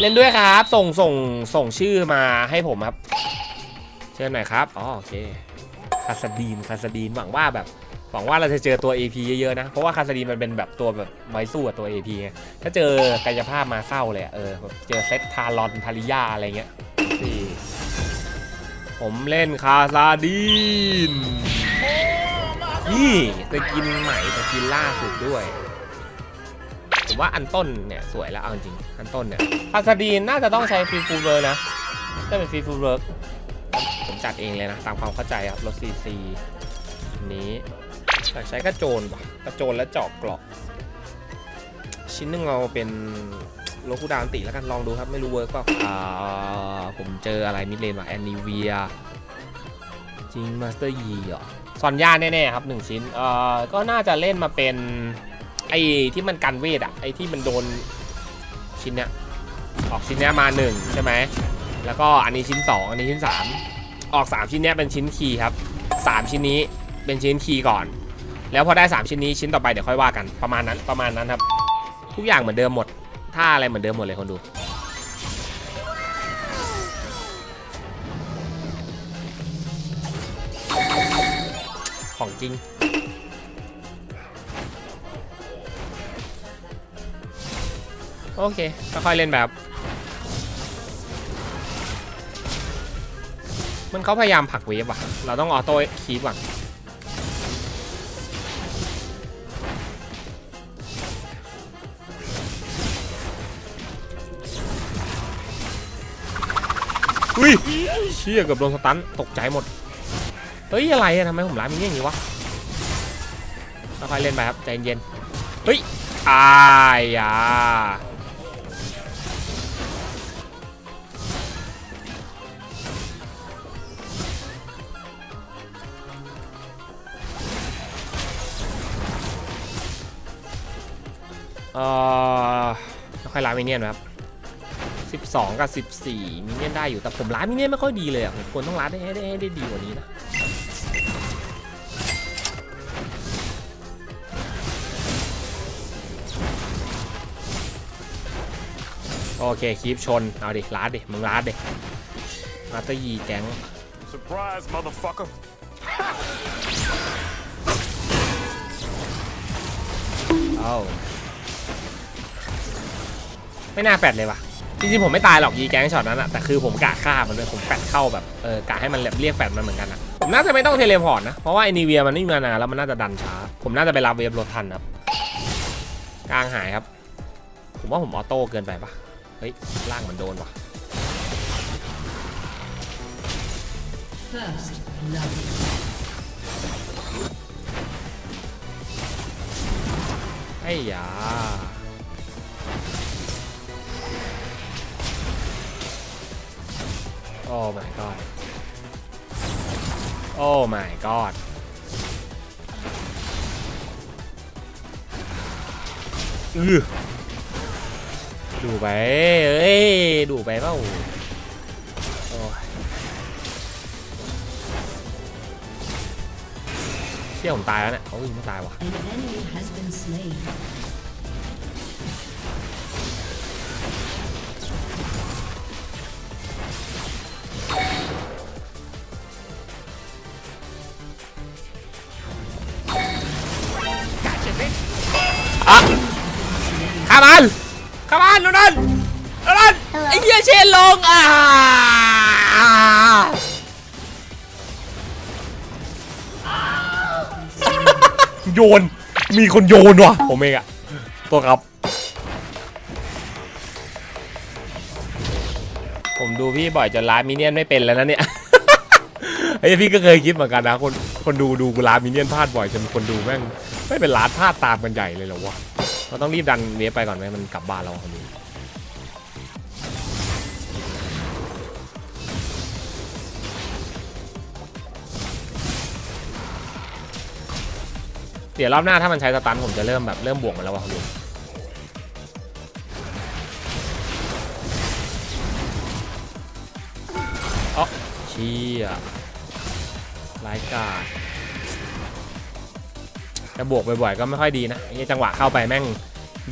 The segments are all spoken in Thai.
เล่นด้วยครับ ส่งส่งส่งชื่อมาให้ผมครับ เชิญหน่อยครับอ๋อโอเคคาสดีนคาสดีนหวังว่าแบบหวังว่าเราจะเจอตัว AP เยอะๆนะ เพราะว่าคาสดีนมันเป็นแบบตัวแบบไว้สู้กับตัว AP ไงถ้าเจอกายภาพมาเศร้าเลยเออเจอเซตทารอนทาริยาอะไรเงี้ยผมเล่นคาซาดีนนี่สกินใหม่สกินล่าสุดด้วย ผมว่าอันต้นเนี่ยสวยแล้วเอาจริงอันต้นเนี่ยคาซาดีนน่าจะต้องใช้ฟรีฟูลเวิร์กนะถ้าเป็นฟรีฟูลเวิร์กผมจัดเองเลยนะตามความเข้าใจครับรถซีซีอันนี้อยากใช้กระโจนปะกระโจนและเจอกกรอกชิ้นหนึงเอาเป็นโลคูดานติแล้วกันลองดูครับไม่รู้เวิร์กเปล่าอ่าผมเจออะไรมิดเลนว่ะแอนนิเวียจริงมาสเตอร์ยีเหรอซอนย่าแน่ๆครับหนึ่งชิ้นเอ่อก็น่าจะเล่นมาเป็น ไอ้ที่มันกันเวทอะไอ้ที่มันโดนชิ้นเนี้ยออกชิ้นเนี้ยมาหนึ่งใช่ไหมแล้วก็อันนี้ชิ้น2อ,อันนี้ชิ้น3ออก3ชิ้นเนี้ยเป็นชิ้นคีย์ครับ3ชิ้นนี้เป็นชิ้นคีย์ก่อน แล้วพอได้3ชิ้นนี้ชิ้นต่อไปเดี๋ยวค่อยว่ากันประมาณนั้นประมาณนั้นครับ ทุกอย่างเหมือนเดิมหมดถ้าอะไรเหมือนเดิมหมดเลยคนดูของจริง โอเคค่อยๆเล่นแบบ มันเขาพยายามผลักเวฟว่ะเราต้องออโต้คีบก่อนอุ้ยเชี่ยเกือบโดนสตันตกใจหมด เฮ้ย อะไรอะทำไมผมร้ายมันอย่างนี้วะค่อยๆเล่นไปครับ ใจเย็น เฮ้ยอายอ่ เอ่อค่อยๆล้างมินเนี่ยนครับ12 กับ 14 มินเนี่ยนได้อยู่ แต่ผมล้างมินเนี่ยนไม่ค่อยดีเลยอะ ผมควรต้องล้างได้ให้ได้ให้ได้ดีกว่านี้นะ โอเคคีปชน เอาดิล้าดดิมึงล้าดดิมาตอร์ยีแก๊ง Surprise, motherfucker. เอา ไม่น่าแฟดเลยว่ะ จริงๆผมไม่ตายหรอกยีแก๊งช็อตนั้นอะแต่คือผมกะฆ่ามันเลยผมแฟดเข้าแบบเออกะให้มันแบบเรียกแฟดมันเหมือนกันอะผมน่าจะไม่ต้องเทเลพอร์ตนะ เพราะว่าไอนีเวียมันไม่มีมานานแล้วมันน่าจะดันช้า ผมน่าจะไปรับเวฟรถทันครับกลางหายครับ ผมว่าผมออโต้เกินไปปะเฮ้ยล่างมันโดนว่ะไอ้ยา โอ้ my god โอ้ my god อือดูไป เอ้ย ดูไปเปล่าโอ้ยเชี่ยผมตายแล้วเนี่ยโอ้ยไม่ตายว่ะ อะข้ามันข้ามันโนนันโนนันไอ้เหี้ยเชนลงอ่าโยน มีคนโยนว่ะ ผมเองอะตัวครับ ผมดูพี่บ่อยจนร้านมิเนียนไม่เป็นแล้วนะเนี่ยไอ้ยพี่ก็เคยคิดเหมือนกันนะ คนคนดูดูกูร้านมิเนียนพลาดบ่อยจนคนดูแม่ง ไม่เป็นร้านพลาดตามกันใหญ่เลยเหรอวะเราต้องรีบดันเวฟไปก่อนไหมมันกลับบ้านเราคนนี้เดี๋ยวรอบหน้าถ้ามันใช้สตันผมจะเริ่มแบบเริ่มบวกมันแล้ววะคุณลุงอ๋อเชี่ยรายการ จะบวกบ่อยๆก็ไม่ค่อยดีนะไอ้จังหวะเข้าไปแม่ง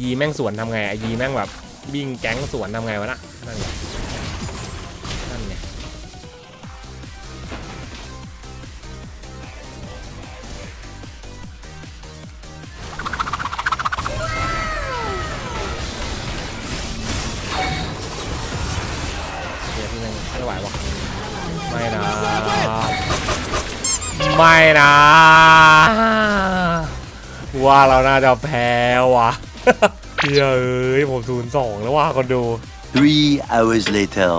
ยีแม่งสวนทำไงอะยีแม่งแบบวิ่งแก๊งสวนทำไงวะนะนั่นไงนั่นไงเดี๋ยวพี่นึงไม่ไหววะไม่นะไม่นะ ว่าเราน่าจะแพ้วะเฮ้ยเอ้ยผมศูนย์สองแล้วว่าคนดู Three hours later.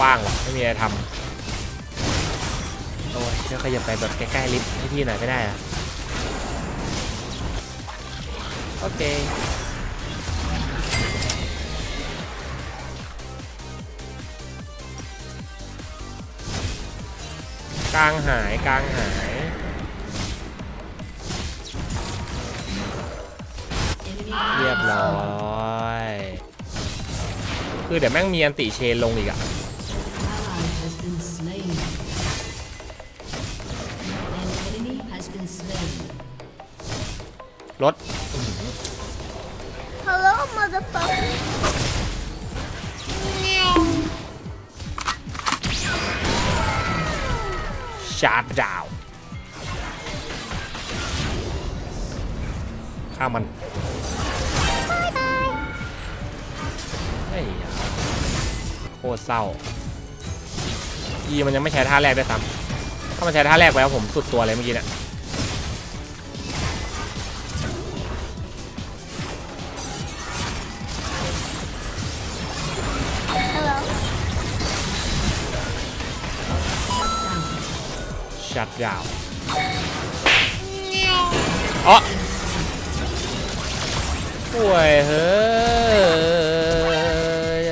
ว่างวะไม่มีอะไรทำโอ้ยเดี๋ยวขยับไปแบบใกล้ๆลิฟต์ให้พี่หน่อยไม่ได้อะโอเค กลางหายกลางหาย เรียบร้อย คือเดี๋ยวแม่งมีอันติเชนลงอีกอะรถ Hello motherfucker ชาร์จดาวฆ่ามันไอ้ยโคตรเศร้าอีมันยังไม่ใช้ท่าแรกด้วยซ้ำถ้ามันใช้ท่าแรกไปแล้วผมสุดตัวเลยเมื่อกี้เนี่ย ชัดดาวอ๋อป่วยเฮ้ย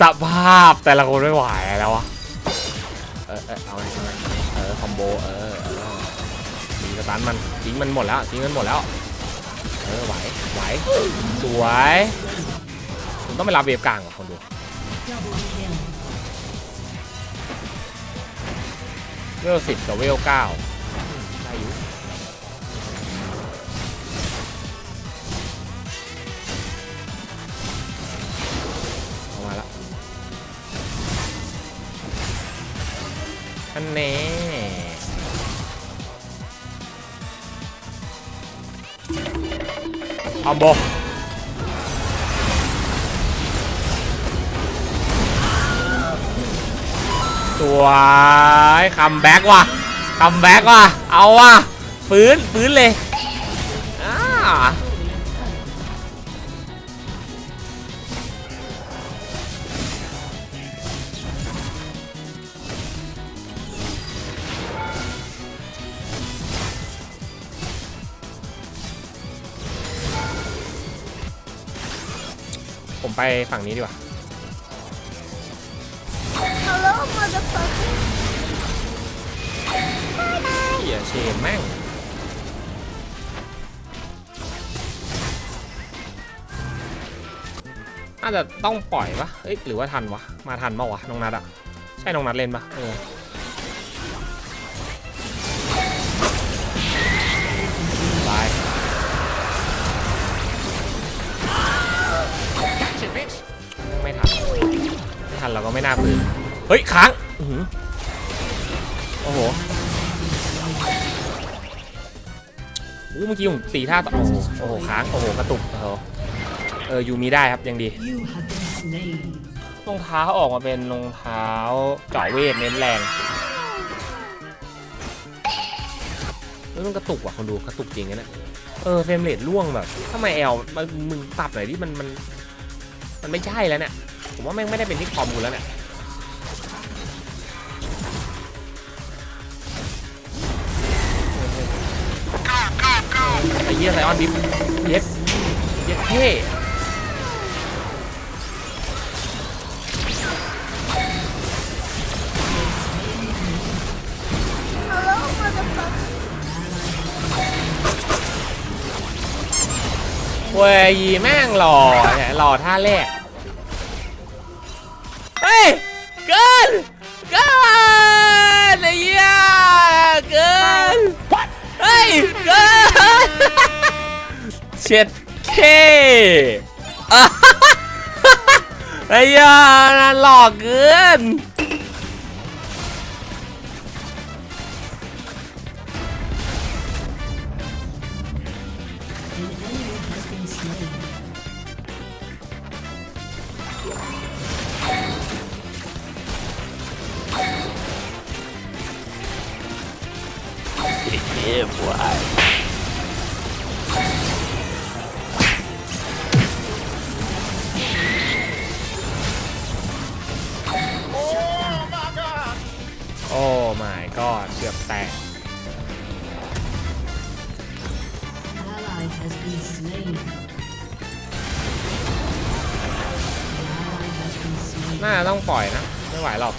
สภาพแต่ละคนไม่ไหวแล้ววะเออเออเอาไงเอาไงเออคอมโบเออเออยิงสตันมันทิ้งมันหมดแล้วทิ้งมันหมดแล้วเออไหวไหวสวยผมต้องไปรับเวฟกลางว่ะคนดู เวลสิบกับเวลเก้าได้อยู่เอามาละอันแน่คอมโบ วยคัมแบ็กว่ะคัมแบ็กว่ะ เอาว่ะฟื้นฟื้นเลยอ่าผมไปฝั่งนี้ดีกว่า เหี้ยเชนแม่งน่าจะต้องปล่อยปะเอ้ยหรือว่าทันวะ มาทันปะวะน้องนัดอะใช่น้องนัดเล่นปะเออบายไม่ทัน ไม่ทันเราก็ไม่น่าปืน เฮ้ย ค้างโอ้โห อ้เมื่อกี้ผมตีท่าต่อโอ้โหโอ้โหค้างโอ้โหกระตุกโอ้โหเออยูมีได้ครับยังดีรองเท้าออกมาเป็นรองเท้าเจาะเวทเน้นแรงเฮ้ยมันกระตุกว่ะคนดูกระตุกจริงนะเนี่ยเออเฟรมเรทล่วงแบบทำไมแอลมันมึงปรับหน่อยที่มันมัน มันไม่ใช่แล้วเนี่ยผมว่าแม่งไม่ได้เป็นที่คอมกูแล้วเนี่ย เหี้ยไซออนดิฟเย็ดเย็ดเท่เว้ยแม่งหล่อเนี่ยหล่อท่าแรก เฮ้ย เกิน เกินไอ้เหี้ยเกิน ฮ้ยเช็ดเคไอ้ยานหลอกเกิน อผัวไอ้โอ้ไม่ก็เกือบแตกน่าต้องปล่อยนะ ไม่ไหวหรอก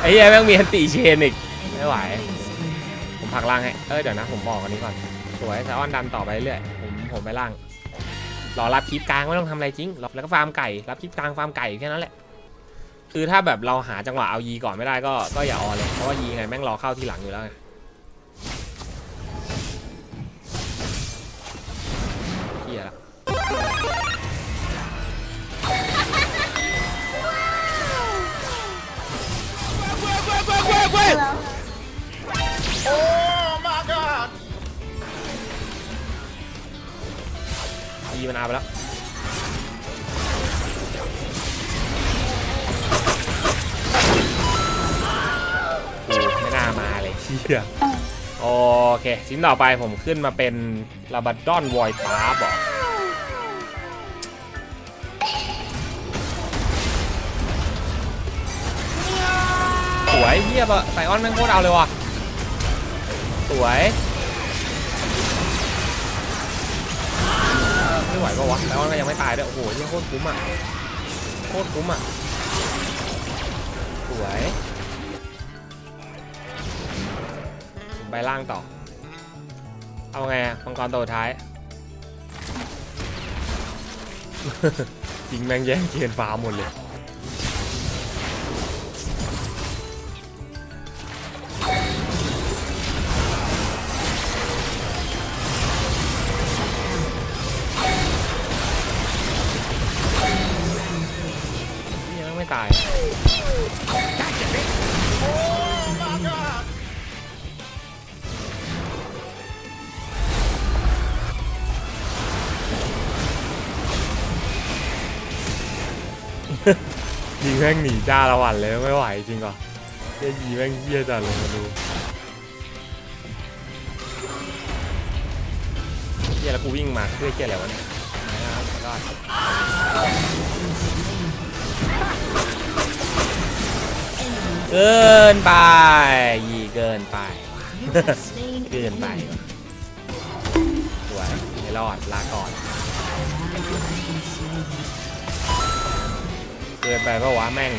ไอ้เหี้ยแม่งมีอันติเชนอีกไม่ไหว ผมผลักล่างให้ เออเดี๋ยวนะ ผมบอกอันนี้ก่อน สวยแต่อ้อนดันต่อไปเรื่อยผมผมไปล่าง รอรับคลิปกลางไม่ต้องทำอะไรจริงรอแล้วก็ฟาร์มไก่ รับคลิปกลางฟาร์มไก่แค่นั้นแหละ คือถ้าแบบเราหาจังหวะเอายีก่อนไม่ได้ก็ก็อย่าออเลย เพราะว่ายีไงแม่งรอเข้าทีหลังอยู่แล้วไง เคชิ้นต่อไปผมขึ้นมาเป็นลาบัดดอนวอยตาบอกสวยเฮียบอะไซออนแม่งโคตรเอาเลยว่ะ สวยไม่ไหวปะวะไซออนก็ยังไม่ตายด้วยโอ้โหเฮียโคตรคุ้มอะโคตรคุ้มอะสวย ไปล่างต่อ เอาไงอะมังกรตัวสุดท้ายจริงแม่งแย่งเกียนฟ้าหมดเลย ยิงแม่งหนีจ้าละวันเลยไม่ไหวจริงเหรอเฮียยีแม่งเฮียจัดเลยมาดูเฮียแล้วกูวิ่งมาเพื่อเฮียอะไรวะเนี่ยนะครับเกินไปยีเกินไป เกินไปสวยไม่รอดลาก่อน กินไปเพราะว่าแม่ง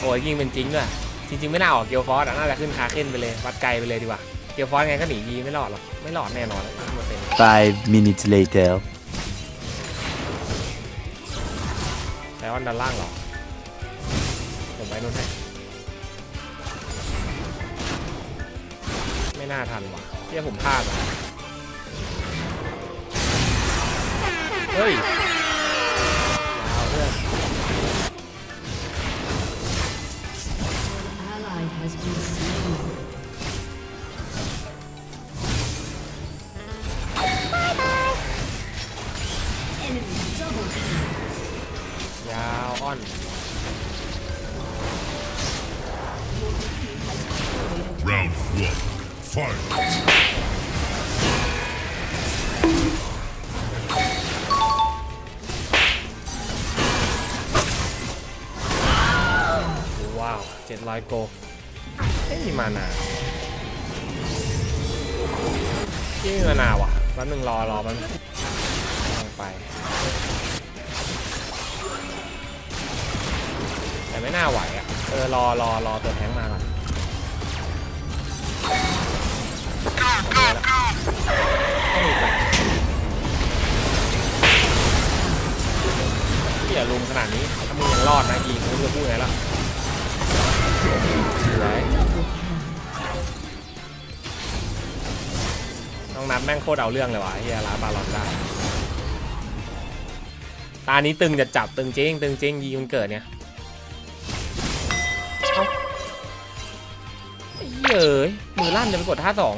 โอ้ยยิงเป็นจริงด้วยจริงๆไม่น่าออกเกียวฟอสอะน่าจะขึ้นคาเค้นไปเลย วัดไกลไปเลยดีกว่า เกียวฟอสไงก็หนียีไม่รอดหรอก ไม่รอดแน่นอนมันเป็น Five minutes later. ไลออนด้านล่างเหรอ ผมไปนู่นให้ ไม่น่าทันว่ะเที่ยผมพลาดว่ะ เฮ้ยย has been slain. Enemy double kill. ยาวอ้อน Round one. Fight! ว้าว700โก ไม่มีมานาที่มีมานาว่ะแป๊บนึงรอรอมันลงไป แต่ไม่น่าไหวอะ เออรอรอรอตัวแทงมาก่อนอเคแล้วต้องมีแฟลชที่อย่าลุมขนาดนี้ ถ้ามึงยังรอดนะยิงมึงจะพูดไงล่ะ ต้องนับแม่งโคตรเอาเรื่องเลยวะเฮียล้าบาลอนได้ ตานี้ตึงจะจับตึงจริงตึงจริงยิงมันเกิดเนี่ยเฮ้ยมือลั่นจะไปกดท่าสอง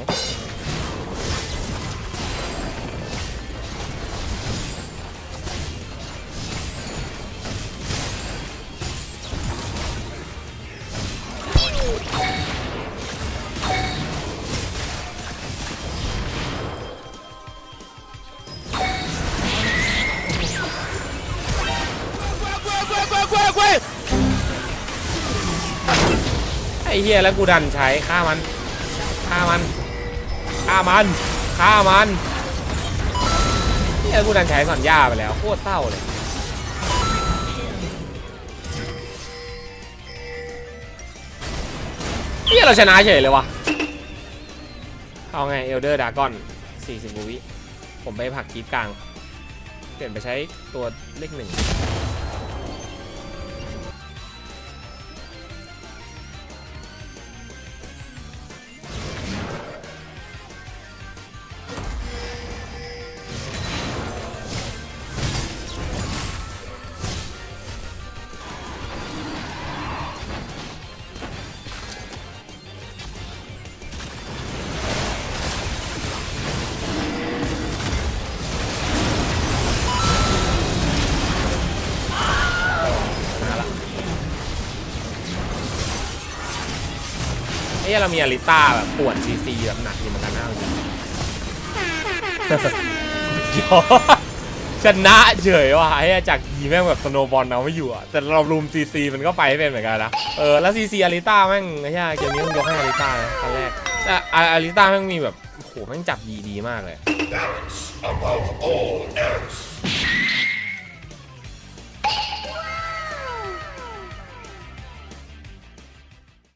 ไอ้เฮียแล้วกูดันใช้ฆ่ามันฆ่ามันฆ่ามันฆ่ามันเฮียกูดันใช้สอนย่าไปแล้วโคตรเศร้าเลยเฮียเราชนะเฉยเลยวะเอาไงเอลเดอร์ดากอน40วิผมไปผักคีบกลาง เปลี่ยนไปใช้ตัวเลขหนึ่ง ไอ้เหี้ยเรามีอาริต้าแบบปวนซีซีแบบหนักอยู่เหมือนกันนะเอาจริงยอชนะเฉยว่ะไอ้เหี้ยจากยีแม่งแบบสโนบอลเอาไม่อยู่อะแต่เรารุมซีซีมันก็ไปให้เป็นเหมือนกันนะเออแล้วซีซีอาริต้าแม่งไอ้เหี้ยเกมนี้ต้องยกให้อาริต้านะครั้งแรกแต่อาริต้าแม่งมีแบบโอ้โหแม่งจับดีดีมากเลย